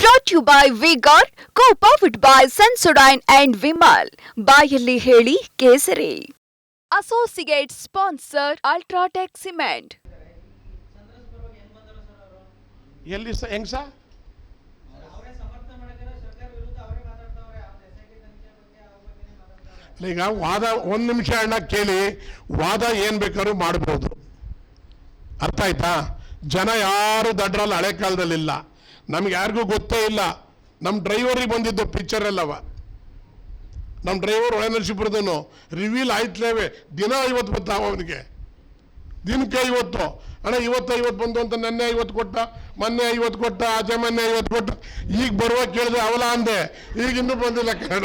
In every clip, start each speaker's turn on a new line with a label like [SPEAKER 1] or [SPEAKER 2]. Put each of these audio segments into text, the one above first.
[SPEAKER 1] Brought you by V Guard co powered by ಸನ್ಸುಡೈನ್ and Vimal ಬಾಯಲ್ಲಿ ಹೇಳಿ ಕೇಸರಿ. ಅಸೋಸಿಯೇಟ್ ಸ್ಪಾನ್ಸರ್ ಅಲ್ಟ್ರಾಟೆಕ್ ಸಿಮೆಂಟ್
[SPEAKER 2] ಎಲ್ಲಿ ಹೆಂಗ್ ಸಾ? ಈಗ ವಾದ ಒಂದು ನಿಮಿಷ ಅಣ್ಣ ಕೇಳಿ ವಾದ ಏನು ಬೇಕಾದ್ರೂ ಮಾಡ್ಬೋದು. ಅರ್ಥ ಆಯ್ತಾ? ಜನ ಯಾರು ದಡ್ರಲ್ಲಿ ಹಳೆ ಕಾಲದಲ್ಲಿಲ್ಲ. ನಮ್ಗೆ ಯಾರಿಗೂ ಗೊತ್ತೇ ಇಲ್ಲ. ನಮ್ಮ ಡ್ರೈವರಿಗೆ ಬಂದಿದ್ದು ಪಿಕ್ಚರ್ ಎಲ್ಲವ. ನಮ್ಮ ಡ್ರೈವರ್ ಒಳನರಸೀಪುರದನು ರಿವೀಲ್ ಆಯ್ತಲೇವೆ ದಿನ ಐವತ್ತು ಬರ್ತಾವ ಅವನಿಗೆ. ದಿನಕ್ಕೆ ಐವತ್ತು. ಅಣ್ಣ, ಇವತ್ತು ಐವತ್ತು ಬಂದು ಅಂತ ನೆನ್ನೆ ಐವತ್ತು ಕೊಟ್ಟ, ಮೊನ್ನೆ ಐವತ್ತು ಕೊಟ್ಟ, ಆಚೆ ಮೊನ್ನೆ ಐವತ್ತು ಕೊಟ್ಟ. ಈಗ ಬರುವ ಕೇಳಿದೆ ಅವಲ ಅಂದೆ. ಈಗ ಇನ್ನೂ ಬಂದಿಲ್ಲ Kannada.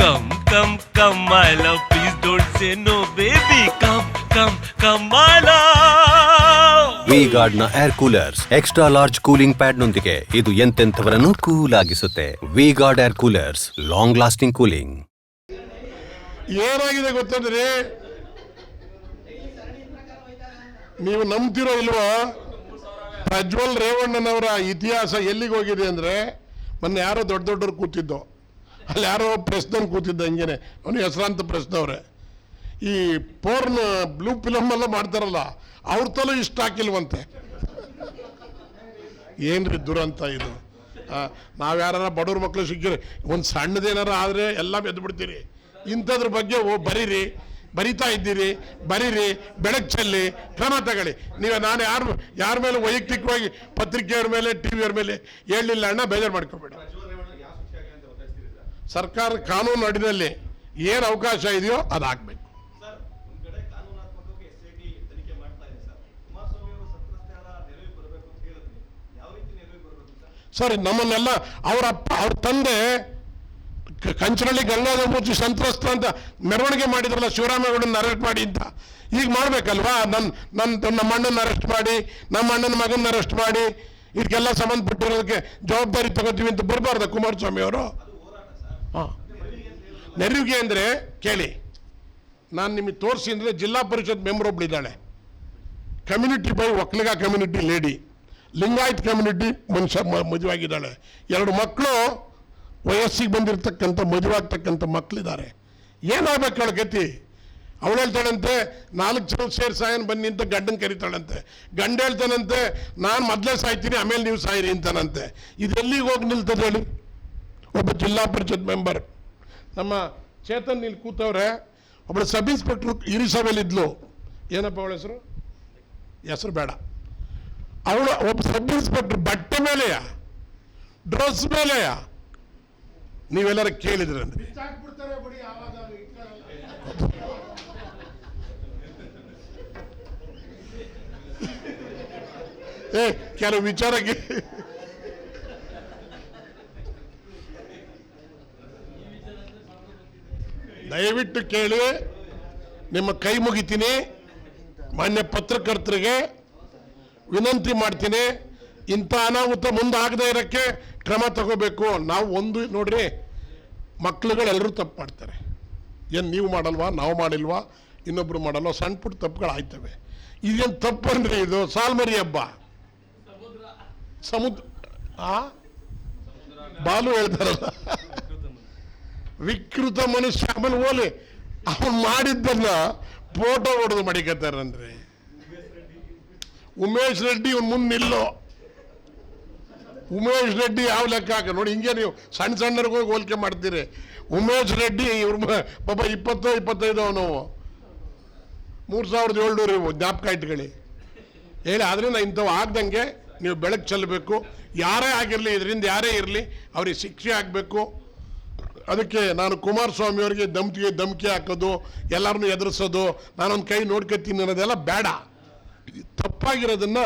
[SPEAKER 3] Come come come I love. Don't say no, baby. Come, come, come, my love.
[SPEAKER 4] ವಿ ಗಾರ್ಡ್ನ air coolers extra large cooling pad ನೊಂದಿಗೆ ಇದು ಎಂತೆಂಥವರನ್ನು cool ಆಗಿಸುತ್ತೆ V Guard air coolers long lasting cooling
[SPEAKER 2] ಏನಾಗಿದೆ ಗೊತ್ತಂದ್ರೆ ನೀವು ನಂಬ್ತಿರೋ ಇಲ್ವಾ ಪ್ರಜ್ವಲ್ ರೇವಣ್ಣನವರ ಇತಿಹಾಸ ಎಲ್ಲಿಗೆ ಹೋಗಿದೆ ಅಂದ್ರೆ ಮೊನ್ನೆ ಯಾರೋ ದೊಡ್ಡ ದೊಡ್ಡವ್ರು ಕೂತಿದ್ದು ಅಲ್ಲಿ ಯಾರೋ ಕೂತಿದ್ದ ಹಂಗೇನೆ. ಅವನು ಹೆಸರಾಂತ ಪ್ರೆಸ್ದವ್ರೆ ಈ ಪೋರ್ನ್ ಬ್ಲೂ ಫಿಲಮ್ ಎಲ್ಲ ಮಾಡ್ತಾರಲ್ಲ, ಅವ್ರ ತಲೂ ಇಷ್ಟ ಹಾಕಿಲ್ವಂತೆ. ಏನ್ರಿ ದುರಂತ ಇದು? ನಾವು ಯಾರ ಬಡವ್ರ ಮಕ್ಕಳು ಸಿಕ್ಕಿರಿ ಒಂದು ಸಣ್ಣದೇನಾರ ಆದರೆ ಎಲ್ಲ ಬೆದ್ದು ಬಿಡ್ತೀರಿ. ಇಂಥದ್ರ ಬಗ್ಗೆ ಓ, ಬರೀರಿ, ಬರಿತಾ ಇದ್ದೀರಿ, ಬರೀರಿ, ಬೆಳಕು ಚೆಲ್ಲಿ, ಕ್ರಮ ತಗೊಳ್ಳಿ. ನೀವು ನಾನು ಯಾರು, ಯಾರ ಮೇಲೆ ವೈಯಕ್ತಿಕವಾಗಿ ಪತ್ರಿಕೆಯವ್ರ ಮೇಲೆ ಟಿ ವಿಯವ್ರ ಮೇಲೆ ಹೇಳಲಿಲ್ಲ ಅಣ್ಣ, ಬೇಜಾರು ಮಾಡ್ಕೋಬೇಡಿ. ಸರ್ಕಾರ ಕಾನೂನು ಅಡಿನಲ್ಲಿ ಏನು ಅವಕಾಶ ಇದೆಯೋ ಅದಾಗಬೇಕು. ಸರ್ ನಮ್ಮನ್ನೆಲ್ಲ ಅವರಪ್ಪ ಅವ್ರ ತಂದೆ ಕ- ಗಂಗಾಧರ ಮೂರ್ತಿ ಸಂತ್ರಸ್ತ ಅಂತ ಮೆರವಣಿಗೆ ಮಾಡಿದ್ರಲ್ಲ ಶಿವರಾಮೇಗೌಡನ ಅರೆಸ್ಟ್ ಮಾಡಿ ಅಂತ. ಈಗ ಮಾಡ್ಬೇಕಲ್ವಾ? ನನ್ನ ನನ್ನ ನಮ್ಮ ಅಣ್ಣನ ಅರೆಸ್ಟ್ ಮಾಡಿ ನಮ್ಮ ಅಣ್ಣನ ಮಗನ ಅರೆಸ್ಟ್ ಮಾಡಿ. ಇದಕ್ಕೆಲ್ಲ ಸಂಬಂಧಪಟ್ಟಿರೋದಕ್ಕೆ ಜವಾಬ್ದಾರಿ ತಗೋತೀವಿ ಅಂತ ಬರಬಾರ್ದ ಕುಮಾರಸ್ವಾಮಿ ಅವರು? ಹಾಂ. ನೆರವಿಗೆ ಅಂದರೆ ಕೇಳಿ. ನಾನು ನಿಮಗೆ ತೋರಿಸಿ ಅಂದರೆ zilla parishad member ಒಬ್ಬಳಿದ್ದಾಳೆ community by Vokkaliga community lady Lingayat community ಮನುಷ್ಯ ಮದುವಾಗಿದ್ದಾಳೆ ಎರಡು ಮಕ್ಕಳು ವಯಸ್ಸಿಗೆ ಬಂದಿರತಕ್ಕಂಥ ಮದುವಾಗ್ತಕ್ಕಂಥ ಮಕ್ಕಳಿದ್ದಾರೆ. ಏನಾಗಬೇಕು ಅವಳ ಗತಿ? ಅವಳು ಹೇಳ್ತಾಳಂತೆ, ನಾಲ್ಕು ಜನ ಸೇರಿ ಸಾಯನ್ ಬನ್ನಿ ಅಂತ ಗಂಡನ ಕರಿತಾಳಂತೆ. ಗಂಡ ಹೇಳ್ತಾನಂತೆ, ನಾನು ಮೊದಲೇ ಸಾಯ್ತೀನಿ, ಆಮೇಲೆ ನೀವು ಸಾಯಿರಿ ಅಂತಾನಂತೆ. ಇದೆಲ್ಲಿಗೆ ಹೋಗಿ ನಿಲ್ತದೆ ಹೇಳಿ? ಒಬ್ಬ ಜಿಲ್ಲಾ ಪರಿಷತ್ ಮೆಂಬರ್. ನಮ್ಮ ಚೇತನ್ ಇಲ್ಲಿ ಕೂತವ್ರೆ ಒಬ್ಬಳು ಸಬ್ ಇನ್ಸ್ಪೆಕ್ಟ್ರು ಇರಿಸಭೆಯಲ್ಲಿ ಇದ್ಲು ಏನಪ್ಪ ಅವಳ ಹೆಸರು? ಹೆಸರು ಬೇಡ. ಅವಳು ಒಬ್ಬ ಸಬ್ ಇನ್ಸ್ಪೆಕ್ಟರ್ ಬಟ್ಟೆ ಮೇಲೆಯ? ಡ್ರೆಸ್ ಮೇಲೆಯ? ನೀವೆಲ್ಲರೂ ಕೇಳಿದ್ರೆ ಏ, ಕೆಲವು ವಿಚಾರಕ್ಕೆ ದಯವಿಟ್ಟು ಕೇಳಿ, ನಿಮ್ಮ ಕೈ ಮುಗಿತೀನಿ, ಮಾನ್ಯ ಪತ್ರಕರ್ತರಿಗೆ ವಿನಂತಿ ಮಾಡ್ತೀನಿ, ಇಂಥ ಅನಾಹುತ ಮುಂದಾಗದೇ ಇರೋಕ್ಕೆ ಕ್ರಮ ತಗೋಬೇಕು. ನಾವು ಒಂದು, ನೋಡ್ರಿ, ಮಕ್ಳುಗಳೆಲ್ಲರೂ ತಪ್ಪು ಮಾಡ್ತಾರೆ. ಏನು ನೀವು ಮಾಡಲ್ವಾ, ನಾವು ಮಾಡಿಲ್ವಾ, ಇನ್ನೊಬ್ರು ಮಾಡಲ್ವಾ, ಸಣ್ಣ ಪುಟ್ಟ ತಪ್ಪುಗಳು ಆಯ್ತವೆ ಇದೇನು ಅಂದ್ರೆ ಇದು ಸಾಲ್ಮರಿ ಹಬ್ಬ. ಸಮುದ್ರ, ಆ? ಬಾಲು ಹೇಳ್ತಾರಲ್ಲ. ವಿಕೃತ ಮನುಷ್ಯ ಆಮೇಲೆ ಓಲಿ. ಅವನು ಮಾಡಿದ್ದನ್ನ ಫೋಟೋ ಹೊಡೆದು ಮಡಿಕತ್ತಾರನ್ರಿ ಉಮೇಶ್ ರೆಡ್ಡಿ ಇವ್ನು ಮುಂದೆ ನಿಲ್ಲೋ. ಉಮೇಶ್ ರೆಡ್ಡಿ ಯಾವ ಲೆಕ್ಕ ಹಾಕ ನೋಡಿ ಹಿಂಗೆ ನೀವು ಸಣ್ಣ ಸಣ್ಣರಿಗೆ ಹೋಲಿಕೆ ಮಾಡ್ತೀರಿ. ಉಮೇಶ್ ರೆಡ್ಡಿ ಇವ್ರ ಪಾಪ ಇಪ್ಪತ್ತು, ಇಪ್ಪತ್ತೈದು ಅವನು. ಮೂರು ಸಾವಿರದ ಏಳ್ನೂರು ಇವು, ಜ್ಞಾಪಕ ಇಟ್ಕೊಳ್ಳಿ. ಹೇಳಿ, ಆದ್ರಿಂದ ಇಂಥವು ಆಗ್ದಂಗೆ ನೀವು ಬೆಳಕು ಚೆಲ್ಲಬೇಕು. ಯಾರೇ ಆಗಿರಲಿ, ಇದರಿಂದ ಯಾರೇ ಇರಲಿ, ಅವ್ರಿಗೆ ಶಿಕ್ಷೆ ಆಗಬೇಕು. ಅದಕ್ಕೆ ನಾನು ಕುಮಾರಸ್ವಾಮಿ ಅವರಿಗೆ ಧಮ್ಕಿಗೆ ಧಮ್ಕಿ ಹಾಕೋದು, ಎಲ್ಲರನ್ನೂ ಎದುರಿಸೋದು, ನಾನೊಂದು ಕೈ ನೋಡ್ಕೊತೀನಿ ಅನ್ನೋದೆಲ್ಲ ಬೇಡ. ತಪ್ಪಾಗಿರೋದನ್ನ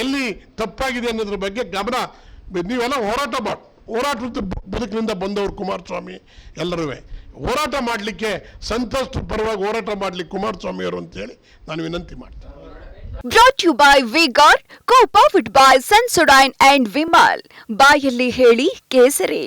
[SPEAKER 2] ಎಲ್ಲಿ ತಪ್ಪಾಗಿದೆ ಅನ್ನೋದ್ರ ಬಗ್ಗೆ ಗಮನ, ನೀವೆಲ್ಲ ಹೋರಾಟ ಮಾಡಿ, ಹೋರಾಟದ ಬದುಕಿನಿಂದ ಬಂದವರು ಕುಮಾರಸ್ವಾಮಿ ಎಲ್ಲರೂ ಹೋರಾಟ ಮಾಡಲಿಕ್ಕೆ ಸಂತೋಷ ಪರವಾಗಿ ಹೋರಾಟ ಮಾಡಲಿಕ್ಕೆ ಕುಮಾರಸ್ವಾಮಿ ಅವರು ಅಂತೇಳಿ ನಾನು ವಿನಂತಿ ಮಾಡ್ತೀನಿ.
[SPEAKER 1] Brought you by co-powered by by and Vimal. Vimal ಬಾಯಲ್ಲಿ ಹೇಳಿ ಕೇಸರಿ.